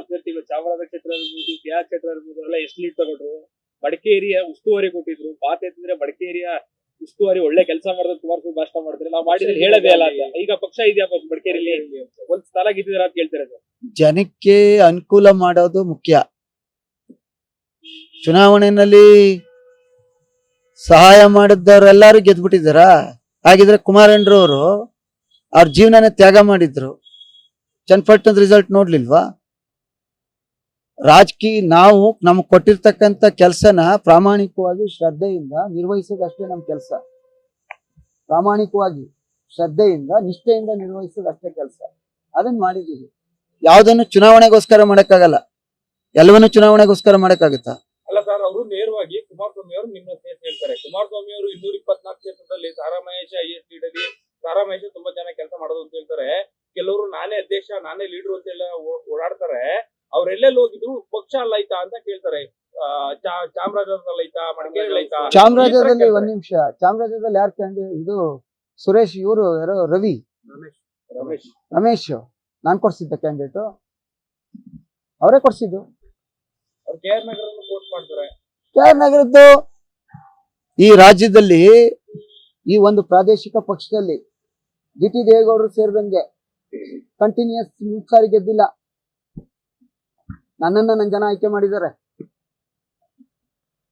ಅಭ್ಯರ್ಥಿಗಳು ಚಾಮರಾಜ ಕ್ಷೇತ್ರ ಇರ್ಬೋದು ಬಿಆ ಕ್ಷೇತ್ರ ಇರ್ಬೋದು ಎಲ್ಲ ಎಷ್ಟು ಲೀಡ್ ತಗೊಂಡ್ರು? ಮಡಿಕೇರಿಯ ಉಸ್ತುವಾರಿ ಕೊಟ್ಟಿದ್ರು. ಮಾತೆ ಎತ್ತಿದ್ರೆ ಮಡಿಕೇರಿಯ ಉಸ್ತುವಾರಿ ಒಳ್ಳೆ ಕೆಲಸ ಮಾಡಿದ್ರೆ ಕುಮಾರಸ್ವಾಮಿ ಭಾಷಣ ಮಾಡಿದ್ರೆ ನಾವು ಮಾಡಿದ್ರೆ ಹೇಳದೇ ಅಲ್ಲ ಅಂತ. ಈಗ ಪಕ್ಷ ಇದೆಯಾ ಮಡಿಕೇರಿಯಲ್ಲಿ ಒಂದ್ ಸ್ಥಳ ಗಿದ್ದಿದ್ರ ಅಂತ ಕೇಳ್ತಾರೆ ಸರ್? ಜನಕ್ಕೆ ಅನುಕೂಲ ಮಾಡೋದು ಮುಖ್ಯ. ಚುನಾವಣೆಯಲ್ಲಿ ಸಹಾಯ ಮಾಡಿದ್ದವರೆಲ್ಲರೂ ಗೆದ್ಬಿಟ್ಟಿದಾರ ಹಾಗಿದ್ರೆ ಕುಮಾರಣ್ಣರವರು ಅವ್ರ ಜೀವನನೆ ತ್ಯಾಗ ಮಾಡಿದ್ರು. ಚನ್ನಪಟ್ಟಣದ ರಿಸಲ್ಟ್ ನೋಡ್ಲಿಲ್ವಾ? ರಾಜಕೀಯ ನಾವು ನಮ್ಗೆ ಕೊಟ್ಟಿರ್ತಕ್ಕಂಥ ಕೆಲಸನ ಪ್ರಾಮಾಣಿಕವಾಗಿ ಶ್ರದ್ಧೆಯಿಂದ ನಿರ್ವಹಿಸೋದಷ್ಟೇ ನಮ್ಮ ಕೆಲಸ. ಪ್ರಾಮಾಣಿಕವಾಗಿ ಶ್ರದ್ಧೆಯಿಂದ, ನಿಷ್ಠೆಯಿಂದ ನಿರ್ವಹಿಸೋದಷ್ಟೇ ಕೆಲಸ. ಅದನ್ನ ಮಾಡಿದೀವಿ ಯಾವ್ದನ್ನು ಚುನಾವಣೆಗೋಸ್ಕರ ಮಾಡಕ್ಕಾಗಲ್ಲ. ಎಲ್ಲವನ್ನೂ ಚುನಾವಣೆಗೋಸ್ಕರ ಮಾಡೋಕ್ಕಾಗುತ್ತ? ಅಲ್ಲ ಸರ್ ಅವರು ನೇರವಾಗಿ ಕುಮಾರಸ್ವಾಮಿ ಅವರು ನಿಮ್ಮ ಹೇಳ್ತಾರೆ. ಕುಮಾರಸ್ವಾಮಿ ಅವರು ಇನ್ನೂರ ಇಪ್ಪತ್ನಾಲ್ಕು ಕ್ಷೇತ್ರದಲ್ಲಿ ಸಾರಾ ಮಹೇಶ್ ಐ ಎಸ್ ತುಂಬಾ ಜನ ಕೆಲಸ ಮಾಡೋದು ಅಂತ ಹೇಳ್ತಾರೆ. ಕೆಲವರು ನಾನೇ ಅಧ್ಯಕ್ಷ, ನಾನೇ ಲೀಡರ್ ಅಂತ ಎಲ್ಲ ಓಡಾಡ್ತಾರೆ. ಅವ್ರೆಲ್ಲೆಲ್ಲಿ ಹೋಗಿದ್ರು ಪಕ್ಷ ಅಲ್ಲೈತಾ ಅಂತ ಕೇಳ್ತಾರೆ. ಚಾಮರಾಜನಲ್ಲೈತಾ ಐತಾ ಚಾಮರಾಜದಲ್ಲಿ ಒಂದ್ ನಿಮಿಷ. ಚಾಮರಾಜದಲ್ಲಿ ಯಾರು ಕ್ಯಾಂಡಿ ಇದು ಸುರೇಶ್ ಇವರು ಯಾರೋ ರವಿ? ರಮೇಶ್. ರಮೇಶ್. ನಾನ್ ಕೊಡ್ಸಿದ್ದೆ ಕ್ಯಾಂಡಿಡೇಟ್. ಅವರೇ ಕೊಡ್ಸಿದ್ದು. ಅವ್ರು ಕೆ ಆರ್ ನಗರ ಮಾಡ್ತಾರೆ. ಕೆ ಆರ್ ನಗರದ್ದು ಈ ರಾಜ್ಯದಲ್ಲಿ ಈ ಒಂದು ಪ್ರಾದೇಶಿಕ ಪಕ್ಷದಲ್ಲಿ ಡಿ ಟಿ ದೇವೇಗೌಡರು ಸೇರಿದಂಗೆ ಕಂಟಿನ್ಯೂಸ್ ಸಾರಿ ಗೆದ್ದಿಲ್ಲ. ನನ್ನನ್ನ ನನ್ನ ಜನ ಆಯ್ಕೆ ಮಾಡಿದ್ದಾರೆ.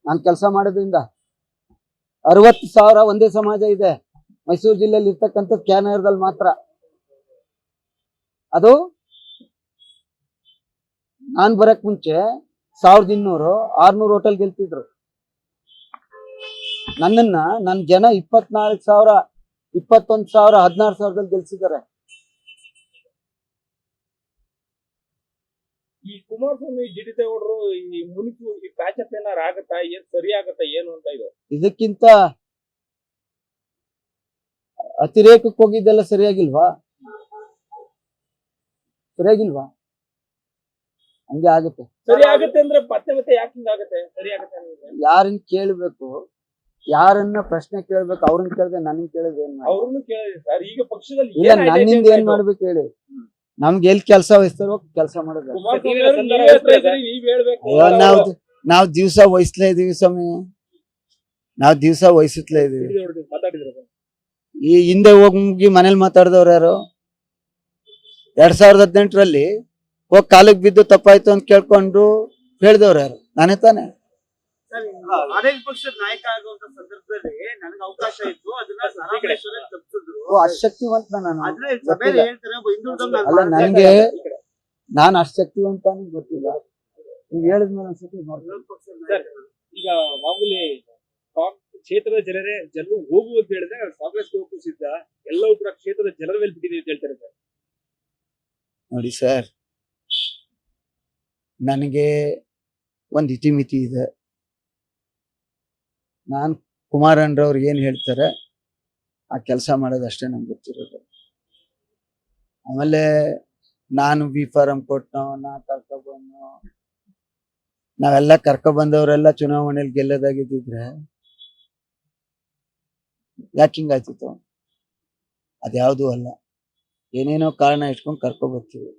ನಾನು ಕೆಲಸ ಮಾಡೋದ್ರಿಂದ ಅರವತ್ತು ಸಾವಿರ ಒಂದೇ ಸಮಾಜ ಇದೆ. ಮೈಸೂರು ಜಿಲ್ಲೆಯಲ್ಲಿ ಇರ್ತಕ್ಕಂಥದ್ದು ಕ್ಯಾನರ್ದಲ್ಲಿ ಮಾತ್ರ. ಅದು ನಾನ್ ಬರಕ್ ಮುಂಚೆ ಸಾವಿರದ ಇನ್ನೂರು, ಆರ್ನೂರು ಹೋಟೆಲ್ ಗೆಲ್ತಿದ್ರು. ನನ್ನನ್ನ ನನ್ನ ಜನ ಇಪ್ಪತ್ನಾಲ್ಕು ಸಾವಿರ, ಇಪ್ಪತ್ತೊಂದು ಸಾವಿರ, ಹದಿನಾರು ಸಾವಿರದಲ್ಲಿ ಗೆಲ್ಸಿದ್ದಾರೆ. ಈ ಕುಮಾರಸ್ವಾಮಿ ಜಿ ಡಿ ದೇವೇಗೌಡರು ಈ ಮುನಿಸು ಈ ಪ್ಯಾಚಪ್ ಏನಾರು ಆಗತ್ತಾ? ಏನ್ ಸರಿ ಆಗತ್ತಾ? ಏನು ಅಂತ ಇದು? ಇದಕ್ಕಿಂತ ಅತಿರೇಕಕ್ಕೆ ಹೋಗಿದ್ದೆಲ್ಲ ಸರಿಯಾಗಿಲ್ವಾ? ಸರಿಯಾಗಿಲ್ವಾ? ಹಂಗೆ ಆಗುತ್ತೆ. ಸರಿ ಆಗತ್ತೆ ಅಂದ್ರೆ ಮತ್ತೆ ಮತ್ತೆ ಯಾಕೆ ಹಿಂಗಾಗತ್ತೆ ಸರಿ ಆಗತ್ತೆ ಅನ್ನೋದು? ಯಾರನ್ನ ಕೇಳ್ಬೇಕು ಯಾರನ್ನ ಪ್ರಶ್ನೆ ಕೇಳ್ಬೇಕು ಅವ್ರನ್ನ ಕೇಳ್ದೆ ನನ್ ಕೇಳಿದ್ರೆ ಏನ್ ಮಾಡ್ಬೇಕು? ಅವ್ರನ್ನು ಸರ್ ಈಗ ಪಕ್ಷದಲ್ಲಿ ಇಲ್ಲ ಏನಾಯ್ತು ನನ್ನಿಂದ ಏನ್? ಮಾಡ್ಬೇಕು ಹೇಳಿ. ನಮ್ಗೆ ಎಲ್ಲಿ ಕೆಲಸ ವಹಿಸ್ತಾರೋ ಕೆಲಸ ಮಾಡೋದು. ಅಯ್ಯೋ ನಾವ್ ನಾವ್ ದಿವ್ಸ ವಹಿಸ್ಲೇ ಇದೀವಿ ಸ್ವಾಮಿ. ನಾವ್ ದಿವ್ಸ ವಹಿಸುತ್ತಲೇ ಇದೀವಿ. ಈ ಹಿಂದೆ ಹೋಗಿ ಮನೇಲಿ ಮಾತಾಡಿದವ್ರು ಯಾರು? ಎರಡ್ ಸಾವಿರದ ಹದಿನೆಂಟರಲ್ಲಿ ಹೋಗಿ ಕಾಲಿಗೆ ಬಿದ್ದು ತಪ್ಪಾಯ್ತು ಅಂತ ಕೇಳ್ಕೊಂಡು ಹೇಳಿದವ್ರು ಯಾರು? ನಾನೇ ತಾನೆ? ಆಡಳಿತ ಪಕ್ಷದ ನಾಯಕ ಆಗುವಂತ ಸಂದರ್ಭದಲ್ಲಿ ನನಗೆ ಅವಕಾಶ ಇತ್ತು. ಅದನ್ನ ಸರಾಮೇಶ್ವರ ತಪ್ಪಿಸಿದ್ರು. ಅಶಕ್ತಿವಂತ ಅಷ್ಟ್ ಶಕ್ತಿವಂತ ನಾನು. ಸಭೆಯಲ್ಲಿ ಹೇಳ್ತಾರೆ ಅಲ್ಲ. ನನಗೆ ನಾನು ಅಷ್ಟ್ ಶಕ್ತಿವಂತಾನು ಗೊತ್ತಿಲ್ಲ. ನೀವು ಹೇಳಿದ್ಮೇಲೆ ಒಂದ್ಸತಿ ನೋಡಿ ಈಗ ಮಾಮೂಲಿ ಕ್ಷೇತ್ರದ ಜನರೇ ಜನರು ಹೋಗು ಅಂತ ಹೇಳಿದ್ರೆ ಕಾಂಗ್ರೆಸ್ ಹೋಗಕ್ಕೂ ಸಿದ್ಧ. ಎಲ್ಲವೂ ಕೂಡ ಕ್ಷೇತ್ರದ ಜನರ ಮೇಲೆ ಬಿಟ್ಟಿದೆ ಅಂತ ಹೇಳ್ತಾರೆ ಸರ್. ನೋಡಿ ಸರ್ ನನಗೆ ಒಂದು ಇತಿಮಿತಿ ಇದೆ. ನಾನು ಕುಮಾರಣ್ಣರವ್ರು ಏನು ಹೇಳ್ತಾರೆ, ಆ ಕೆಲಸ ಮಾಡೋದಷ್ಟೇ ನಮ್ಗೆ ಗೊತ್ತಿರೋದು. ಆಮೇಲೆ ನಾನು ಬಿ ಫಾರಂ ಕೊಟ್ಟನೋ, ನಾ ಕರ್ಕೊಬಂದು ನಾವೆಲ್ಲ ಕರ್ಕೊಬಂದವರೆಲ್ಲ ಚುನಾವಣೆಯಲ್ಲಿ ಗೆಲ್ಲೋದಾಗಿದ್ದಿದ್ರೆ ಯಾಕೆ ಹಿಂಗಾಯ್ತಿತ್ತು? ಅದ್ಯಾವುದೂ ಅಲ್ಲ. ಏನೇನೋ ಕಾರಣ ಇಟ್ಕೊಂಡು ಕರ್ಕೊಬರ್ತೀವಿ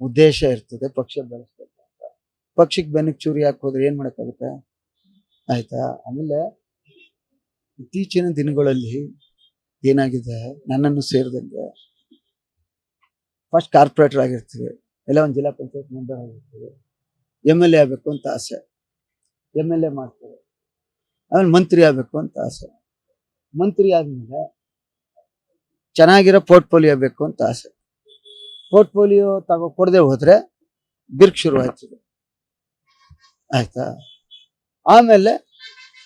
ಉದ್ದೇಶ ಇರ್ತದೆ, ಪಕ್ಷ ಬೆಳೆಸ್ಬೇಕು ಪಕ್ಷಕ್ಕೆ ಬೆನ್ನಕ್ಕೆ ಚೂರಿ ಹಾಕೋದ್ರೆ ಏನ್ ಮಾಡಕ್ಕಾಗುತ್ತೆ? ಆಯ್ತಾ? ಆಮೇಲೆ ಇತ್ತೀಚಿನ ದಿನಗಳಲ್ಲಿ ಏನಾಗಿದೆ? ನನ್ನನ್ನು ಸೇರಿದಂಗೆ ಫಸ್ಟ್ ಕಾರ್ಪೊರೇಟರ್ ಆಗಿರ್ತೀವಿ. ಎಲ್ಲ ಒಂದು ಜಿಲ್ಲಾ ಪಂಚಾಯತ್ ಮೆಂಬರ್ ಆಗಿರ್ತೀವಿ. ಎಂ ಎಲ್ ಎ ಆಗಬೇಕು ಅಂತ ಆಸೆ. ಎಂ ಎಲ್ ಎ ಮಾಡ್ತೀವಿ. ಆಮೇಲೆ ಮಂತ್ರಿ ಆಗಬೇಕು ಅಂತ ಆಸೆ. ಮಂತ್ರಿ ಆದ್ಮೇಲೆ ಚೆನ್ನಾಗಿರೋ ಪೋರ್ಟ್ಫೋಲಿಯೋ ಬೇಕು ಅಂತ ಆಸೆ. ಪೋರ್ಟ್ಫೋಲಿಯೋ ತಗೋ, ಕೊಡದೆ ಹೋದ್ರೆ ಬಿರ್ಕ್ ಶುರು ಆಯ್ತದೆ ಆಯ್ತಾ? ಆಮೇಲೆ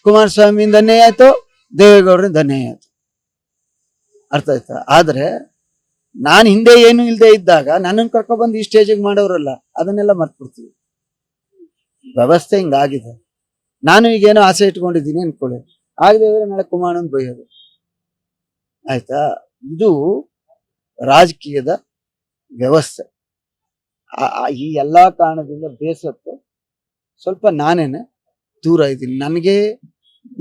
ಕುಮಾರಸ್ವಾಮಿಯಿಂದ ಅನ್ಯಾಯ ಆಯ್ತು ದೇವೇಗೌಡರಿಂದ ಅನ್ಯಾಯ ಆಯ್ತು. ಅರ್ಥ ಆಯ್ತಾ? ಆದ್ರೆ ನಾನು ಹಿಂದೆ ಏನು ಇಲ್ಲದೆ ಇದ್ದಾಗ ನನ್ನನ್ನು ಕರ್ಕೊಬಂದು ಈ ಸ್ಟೇಜಿಗೆ ಮಾಡೋರಲ್ಲ, ಅದನ್ನೆಲ್ಲ ಮರ್ತ್ಬಿಡ್ತೀವಿ. ವ್ಯವಸ್ಥೆ ಹಿಂಗಾಗಿದೆ. ನಾನು ಈಗೇನೋ ಆಸೆ ಇಟ್ಕೊಂಡಿದ್ದೀನಿ ಅನ್ಕೊಳ್ಳಿ. ಆಗದೆ ಹೋದ್ರೆ ನಾಳೆ ಕುಮಾರನ್ ಬೈಯೋದು. ಆಯ್ತಾ? ಇದು ರಾಜಕೀಯದ ವ್ಯವಸ್ಥೆ. ಈ ಎಲ್ಲಾ ಕಾರಣದಿಂದ ಬೇಸತ್ತು ಸ್ವಲ್ಪ ನಾನೇನೆ ದೂರ ಇದ್ದೀನಿ. ನನಗೆ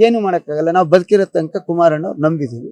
ಏನು ಮಾಡೋಕ್ಕಾಗಲ್ಲ. ನಾವು ಬದುಕಿರೋ ತನಕ ಕುಮಾರಣ್ಣ ನಂಬಿದ್ದೀವಿ.